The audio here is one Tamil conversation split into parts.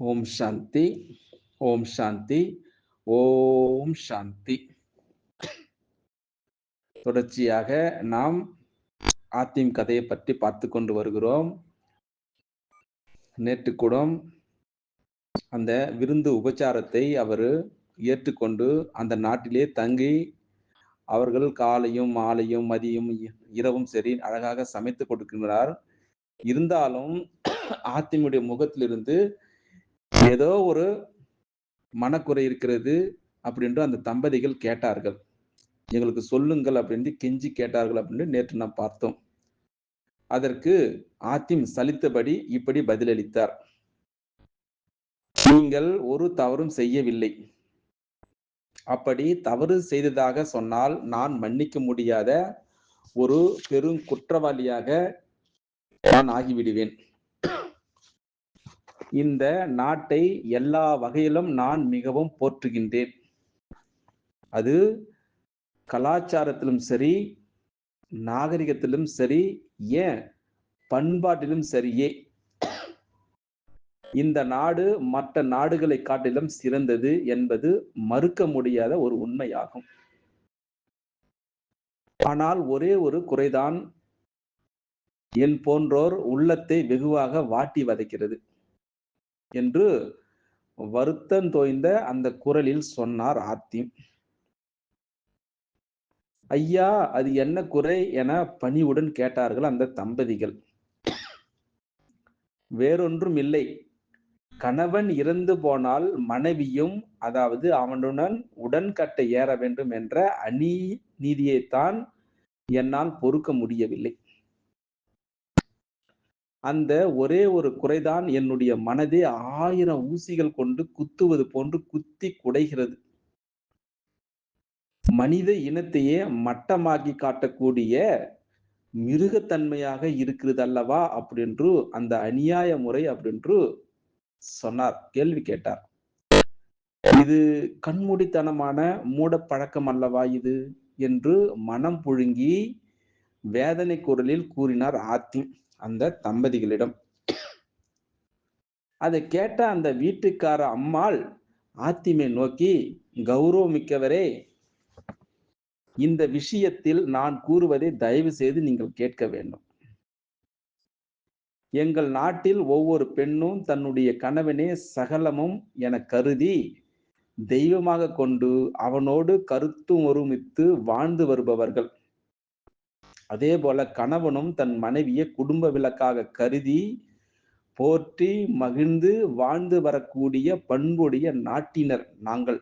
ஓம் சாந்தி ஓம் சாந்தி ஓம் சாந்தி. தொடர்ச்சியாக நாம் ஆத்திம் கதையை பற்றி பார்த்து கொண்டு வருகிறோம். நேற்று கூட அந்த விருந்து உபச்சாரத்தை அவர் ஏற்றுக்கொண்டு அந்த நாட்டிலே தங்கி அவர்கள் காலையும் மாலையும் மதியம் இரவும் சரி அழகாக சமைத்து கொடுக்கின்றார். இருந்தாலும் ஆத்திமுடைய முகத்திலிருந்து ஏதோ ஒரு மனக்குறை இருக்கிறது அப்படின்ட்டு அந்த தம்பதிகள் கேட்டார்கள். எங்களுக்கு சொல்லுங்கள் அப்படின்னு கெஞ்சி கேட்டார்கள் அப்படின்னு நேற்று நாம் பார்த்தோம். அதற்கு ஆத்திம் சலித்தபடி இப்படி பதிலளித்தார். நீங்கள் ஒரு தவறும் செய்யவில்லை. அப்படி தவறு செய்ததாக சொன்னால் நான் மன்னிக்க முடியாத ஒரு பெரும் குற்றவாளியாக நான் ஆகிவிடுவேன். இந்த நாட்டை எல்லா வகையிலும் நான் மிகவும் போற்றுகின்றேன். அது கலாச்சாரத்திலும் சரி நாகரிகத்திலும் சரி ஏன் பண்பாட்டிலும் சரியே. இந்த நாடு மற்ற நாடுகளை காட்டிலும் சிறந்தது என்பது மறுக்க முடியாத ஒரு உண்மையாகும். ஆனால் ஒரே ஒரு குறைதான். என் போன்றோர் உள்ளத்தை வெகுவாக வாட்டி வதைக்கிறது. என்று வருத்தம் தோய்ந்த அந்த குரலில் சொன்னார் ஆத்திம் ஐயா அது என்ன குறை என பணிவுடன் கேட்டார்கள் அந்த தம்பதிகள். வேறொன்றும் இல்லை. கணவன் இறந்து போனால் மனைவியும் அதாவது அவனுடன் உடன்கட்டை ஏற வேண்டும் என்ற அநீ நீதியைத்தான் என்னால் பொறுக்க முடியவில்லை. அந்த ஒரே ஒரு குறைதான் என்னுடைய மனதே ஆயிரம் ஊசிகள் கொண்டு குத்துவது போன்று குத்தி குடைகிறது. மனித இனத்தையே மட்டமாக்கி காட்டக்கூடிய மிருகத்தன்மையாக இருக்கிறது அல்லவா அப்படின்று அந்த அநியாய முறை அப்படின்று சொன்னார் கேள்வி கேட்டார். இது கண்மூடித்தனமான மூட பழக்கம் அல்லவா இது? என்று மனம் புழுங்கி வேதனை குரலில் கூறினார் ஆத்தி. அந்த தம்பதிகளிடம். அதை கேட்ட அந்த வீட்டுக்கார அம்மாள் ஆத்திமை நோக்கி கௌரவமிக்கவரே இந்த விஷயத்தில் நான் கூறுவதை தயவு செய்து நீங்கள் கேட்க வேண்டும். எங்கள் நாட்டில் ஒவ்வொரு பெண்ணும் தன்னுடைய கணவனே சகலமும் என கருதி தெய்வமாக கொண்டு அவனோடு கருத்தும் ஒருமித்து வாழ்ந்து வருபவர்கள். அதே போல கணவனும் தன் மனைவியை குடும்ப விளக்காக கருதி போற்றி மகிழ்ந்து வாழ்ந்து வரக்கூடிய பண்புடைய நாட்டினர் நாங்கள்.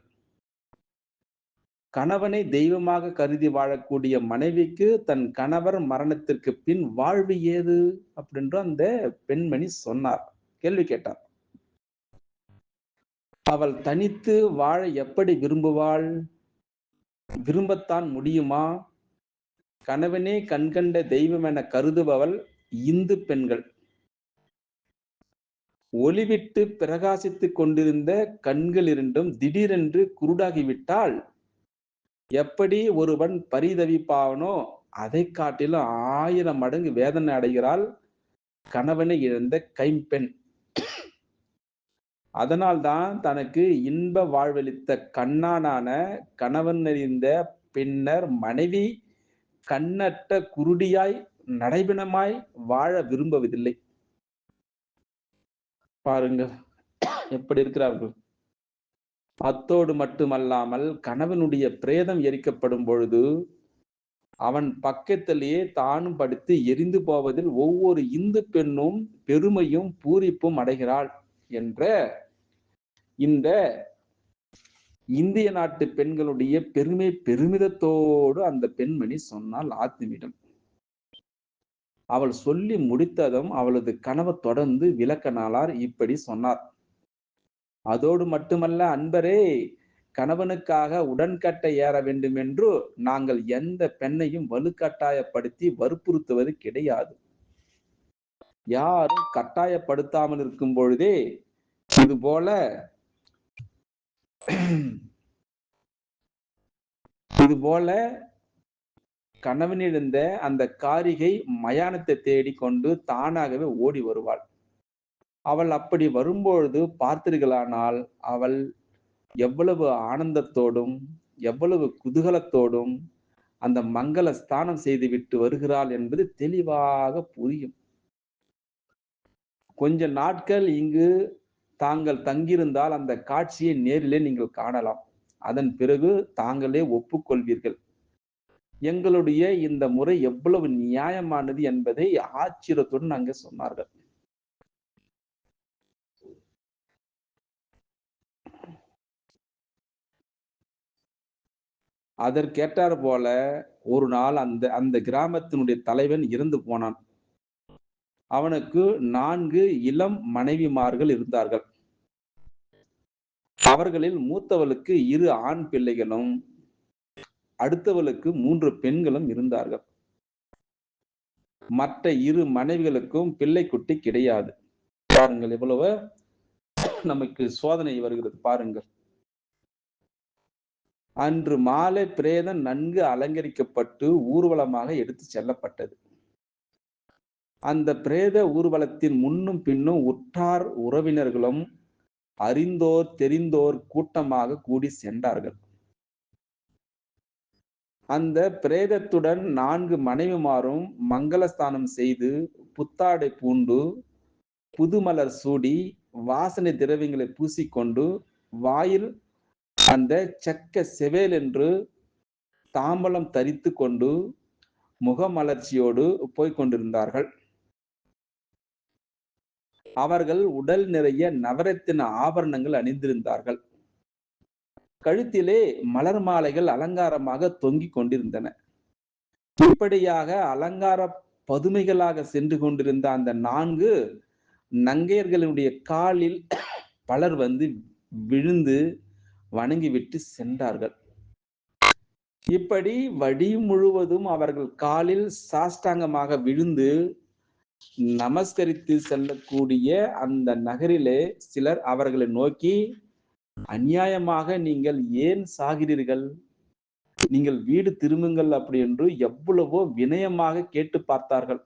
கணவனை தெய்வமாக கருதி வாழக்கூடிய மனைவிக்கு தன் கணவர் மரணத்திற்கு பின் வாழ்வு ஏது? அப்படின்ற அந்த பெண்மணி சொன்னார். கேள்வி கேட்டார். அவள் தனித்து வாழ எப்படி விரும்புவாள்? விரும்பத்தான் முடியுமா? கணவனே கண்கண்ட தெய்வம் என கருதுபவள் இந்து பெண்கள். ஒளிவிட்டு பிரகாசித்துக் கொண்டிருந்த கண்கள் இரண்டும் திடீரென்று குருடாகிவிட்டால் எப்படி ஒருவன் பரிதவிப்பாவனோ அதை காட்டிலும் ஆயிரம் மடங்கு வேதனை அடைகிறாள் கணவனை இழந்த கைம்பெண். அதனால்தான் தனக்கு இன்ப வாழ்வளித்த கண்ணானான கணவன் அறிந்த பின்னர் மனைவி கண்ணற்ற குருடியாய் நடைபிணமாய் வாழ விரும்புவதில்லை. பாருங்க எப்படி இருக்கிறார்கள்? அத்தோடு மட்டுமல்லாமல் கணவனுடைய பிரேதம் எரிக்கப்படும் பொழுது அவன் பக்கத்திலேயே தானும் படுத்து எரிந்து போவதில் ஒவ்வொரு இந்து பெண்ணும் பெருமையும் பூரிப்பும் அடைகிறாள் என்ற இந்த இந்திய நாட்டு பெண்களுடைய பெருமை பெருமிதத்தோடு அந்த பெண்மணி சொன்னால் ஆத்மியிடம் அவள் சொல்லி முடித்ததும் அவளது கனவை தொடர்ந்து விளக்க நாளார் இப்படி சொன்னார். அதோடு மட்டுமல்ல அன்பரே கணவனுக்காக உடன்கட்டை ஏற வேண்டும் என்று நாங்கள் எந்த பெண்ணையும் வலுக்கட்டாயப்படுத்தி வற்புறுத்துவது கிடையாது. யாரும் கட்டாயப்படுத்தாமல் இருக்கும் பொழுதே இது போல இது போல கணவனிருந்த அந்த காரிகை மயானத்தை தேடி கொண்டு தானாகவே ஓடி வருவாள். அவள் அப்படி வரும்பொழுது பார்த்தீர்களானால் அவள் எவ்வளவு ஆனந்தத்தோடும் எவ்வளவு குதூகலத்தோடும் அந்த மங்கள ஸ்தானம் செய்துவிட்டு வருகிறாள் என்பது தெளிவாக புரியும். கொஞ்ச நாட்கள் இங்கு தாங்கள் தங்கியிருந்தால் அந்த காட்சியை நேரிலே நீங்கள் காணலாம். அதன் பிறகு தாங்களே ஒப்புக்கொள்வீர்கள். எங்களுடைய இந்த முறை எவ்வளவு நியாயமானது என்பதை ஆச்சரியத்துடன் அங்கே சொன்னார்கள். அதற்கேற்றார் போல ஒரு நாள் அந்த அந்த கிராமத்தினுடைய தலைவன் இறந்து போனான். அவனுக்கு நான்கு இளம் மனைவிமார்கள் இருந்தார்கள். அவர்களில் மூத்தவளுக்கு இரு ஆண் பிள்ளைகளும் அடுத்தவளுக்கு மூன்று பெண்களும் இருந்தார்கள். மற்ற இரு மனைவிகளுக்கும் பிள்ளை குட்டி கிடையாது. பாருங்கள் இவ்வளவு நமக்கு சோதனை வருகிறது பாருங்கள். அன்று மாலை பிரேதம் நன்கு அலங்கரிக்கப்பட்டு ஊர்வலமாக எடுத்து செல்லப்பட்டது. அந்த பிரேத ஊர்வலத்தின் முன்னும் பின்னும் உற்றார் உறவினர்களும் அறிந்தோர் தெரிந்தோர் கூட்டமாக கூடி சென்றார்கள். அந்த பிரேதத்துடன் நான்கு மனைவிமாரும் மங்களஸ்தானம் செய்து புத்தாடை பூண்டு புதுமலர் சூடி வாசனை திரவியங்களை பூசிக்கொண்டு வாயில் அந்த செக்க செவேல் என்று தாம்பலம் தரித்து கொண்டு முகமலர்ச்சியோடு போய்கொண்டிருந்தார்கள் அவர்கள் உடல் நிறைய நவரத்தின ஆபரணங்கள் அணிந்திருந்தார்கள். கழுத்திலே மலர் மாலைகள் அலங்காரமாக தொங்கிக் கொண்டிருந்தன. இப்படியாக அலங்கார பதுமைகளாக சென்று கொண்டிருந்த அந்த நான்கு நங்கையர்களுடைய காலில் பலர் வந்து விழுந்து வணங்கிவிட்டு சென்றார்கள். இப்படி வடி முழுவதும் அவர்கள் காலில் சாஷ்டாங்கமாக விழுந்து நமஸ்கரித்து செல்லக்கூடிய அந்த நகரிலே சிலர் அவர்களை நோக்கி அநியாயமாக நீங்கள் ஏன் சாகிறீர்கள்? நீங்கள் வீடு திரும்புங்கள் அப்படி என்று எவ்வளவோ வினயமாக கேட்டு பார்த்தார்கள்.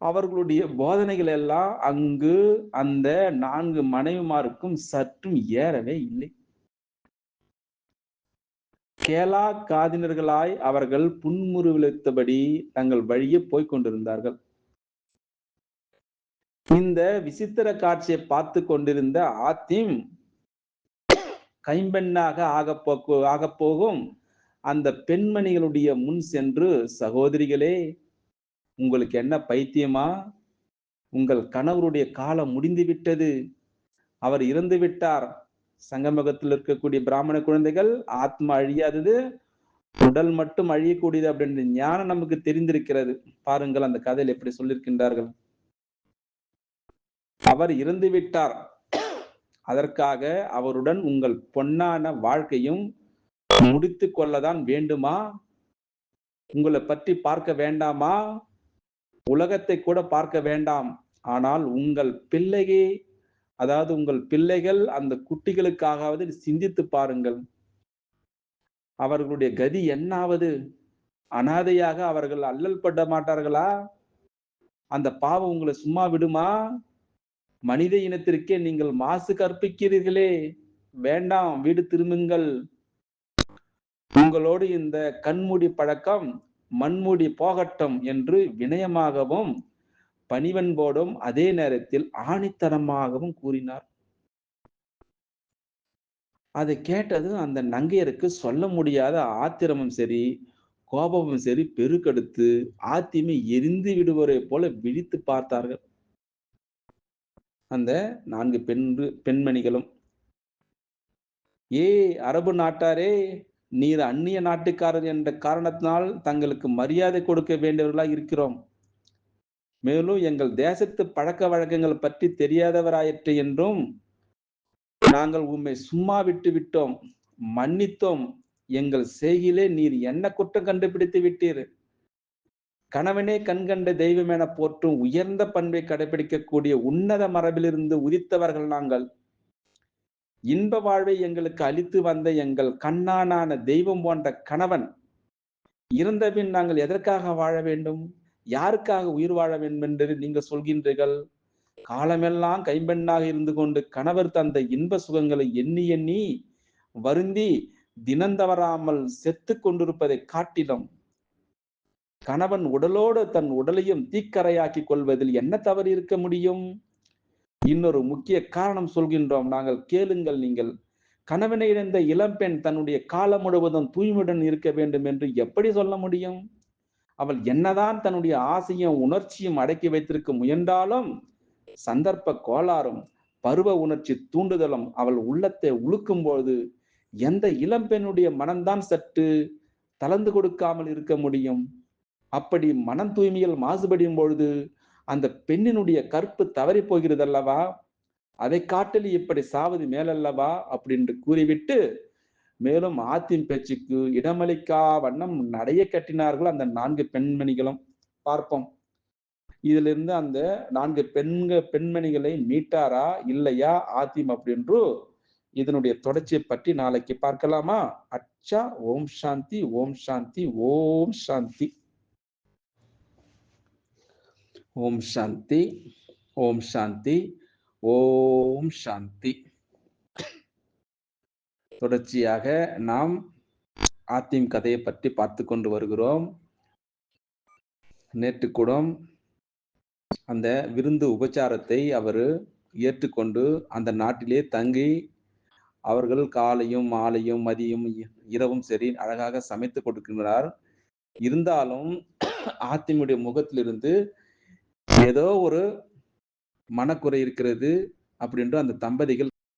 அவர்களுடைய போதனைகள் எல்லாம் அங்கு அந்த நான்கு மனைவிமாருக்கும் சற்றும் ஏறவே இல்லை. கேலா காதினர்களாய் அவர்கள் புன்முறுவித்தபடி தங்கள் வழியே போய்க் கொண்டிருந்தார்கள். இந்த விசித்திர காட்சியை பார்த்து கொண்டிருந்த ஆத்திம் கைம்பெண்ணாக ஆகப்போ ஆகப்போகும் அந்த பெண்மணிகளுடைய முன் சென்று சகோதரிகளே உங்களுக்கு என்ன பைத்தியமா? உங்கள் கணவருடைய காலம் முடிந்து விட்டது அவர் இறந்து விட்டார் சங்கமகத்தில் இருக்கக்கூடிய பிராமண குழந்தைகள் ஆத்மா அழியாதது உடல் மட்டும் அழியக்கூடியது அப்படின்ற ஞானம் நமக்கு தெரிந்திருக்கிறது. பாருங்கள் அந்த கதையில் எப்படி சொல்லியிருக்கின்றார்கள். அவர் இறந்து விட்டார். அதற்காக அவருடன் உங்கள் பொன்னான வாழ்க்கையும் முடித்து கொள்ளதான் வேண்டுமா? உங்களை பற்றி பார்க்க வேண்டாமா? உலகத்தை கூட பார்க்க வேண்டாம். ஆனால் உங்கள் பிள்ளையை அதாவது உங்கள் பிள்ளைகள் அந்த குட்டிகளுக்காகவது சிந்தித்து பாருங்கள். அவர்களுடைய கதி என்னாவது? அனாதையாக அவர்கள் அல்லல் பட மாட்டார்களா? அந்த பாவம் உங்களை சும்மா விடுமா? மனித இனத்திற்கே நீங்கள் மாசு கற்பிக்கிறீர்களே. வேண்டாம் வீடு திரும்புங்கள். உங்களோடு இந்த கண்மூடி பழக்கம் மண்மூடி போகட்டும் என்று வினயமாகவும் பணிவன்போடும் அதே நேரத்தில் ஆணித்தனமாகவும் கூறினார். அதை கேட்டது அந்த நங்கையருக்கு சொல்ல முடியாத ஆத்திரமும் சரி கோபமும் சரி பெருக்கெடுத்து ஆத்திமை எரிந்து விடுவோரை போல விழித்து பார்த்தார்கள். அந்த நான்கு பெண் பெண்மணிகளும் ஏ அரபு நாட்டாரே நீர் அந்நிய நாட்டுக்காரர் என்ற காரணத்தினால் தங்களுக்கு மரியாதை கொடுக்க வேண்டியவர்களாக இருக்கிறோம். மேலும் எங்கள் தேசத்து பழக்க வழக்கங்கள் பற்றி தெரியாதவராயிற்று என்றும் நாங்கள் உண்மை சும்மா விட்டு விட்டோம் மன்னித்தோம். எங்கள் செய்கிலே நீர் என்ன குற்றம் கண்டுபிடித்து விட்டீர்? கணவனே கண்கண்ட தெய்வம் என போற்றும் உயர்ந்த பண்பை கடைபிடிக்கக்கூடிய உன்னத மரபிலிருந்து உதித்தவர்கள் நாங்கள். இன்ப வாழ்வை எங்களுக்கு அளித்து வந்த எங்கள் கண்ணானான தெய்வம் போன்ற கணவன் இருந்தபின் நாங்கள் எதற்காக வாழ வேண்டும்? யாருக்காக உயிர் வாழ வேண்டும் என்று நீங்கள் சொல்கின்றீர்கள்? காலமெல்லாம் கைம்பெண்ணாக இருந்து கொண்டு கணவர் தந்த இன்ப சுகங்களை எண்ணி எண்ணி வருந்தி தினந்தவராமல் செத்து கொண்டிருப்பதை காட்டிலும் கணவன் உடலோடு தன் உடலையும் தீக்கரையாக்கி கொள்வதில் என்ன தவறு இருக்க முடியும்? இன்னொரு முக்கிய காரணம் சொல்கின்றோம். நாங்கள் கேளுங்கள் நீங்கள். கணவனை இழந்த இளம்பெண் தன்னுடைய காலம் முழுவதும் தூய்மையுடன் இருக்க வேண்டும் என்று எப்படி சொல்ல முடியும்? அவள் என்னதான் தன்னுடைய ஆசையும் உணர்ச்சியும் அடக்கி வைத்திருக்க முயன்றாலும் சந்தர்ப்ப கோளாறும் பருவ உணர்ச்சி தூண்டுதலும் அவள் உள்ளத்தை உழுக்கும் பொழுது எந்த இளம்பெண்ணுடைய மனம்தான் சற்று தளர்ந்து கொடுக்காமல் இருக்க முடியும். அப்படி மனம் தூய்மையில் மாசுபடும் பொழுது அந்த பெண்ணினுடைய கற்பு தவறி போகிறது அல்லவா அதை காட்டில் இப்படி சாவது மேலல்லவா? அப்படின்னு கூறிவிட்டு மேலும் ஆத்தின் பேச்சுக்கு இடமளிக்கா வண்ணம் நடைய கட்டினார்கள் அந்த நான்கு பெண்மணிகளும். பார்ப்போம். இதிலிருந்து அந்த நான்கு பெண்க பெண்மணிகளை மீட்டாரா இல்லையா ஆத்திம் அப்படின்று இதனுடைய தொடர்ச்சியை பற்றி நாளைக்கு பார்க்கலாமா? அச்சா ஓம் சாந்தி ஓம் சாந்தி ஓம் சாந்தி. ஓம் சாந்தி ஓம் சாந்தி ஓம் சாந்தி. தொடர்ச்சியாக நாம் ஆத்திம் கதையை பற்றி பார்த்து கொண்டு வருகிறோம். நேற்று கூட அந்த விருந்து உபச்சாரத்தை அவர் ஏற்றுக்கொண்டு அந்த நாட்டிலே தங்கி அவர்கள் காலையும் மாலையும் மதியம் இரவும் சரி அழகாக சமைத்து கொடுக்கின்றார். இருந்தாலும் ஆத்திமுடைய முகத்திலிருந்து ஏதோ ஒரு மனக்குறை இருக்கிறது அப்படின்ற அந்த தம்பதிகள்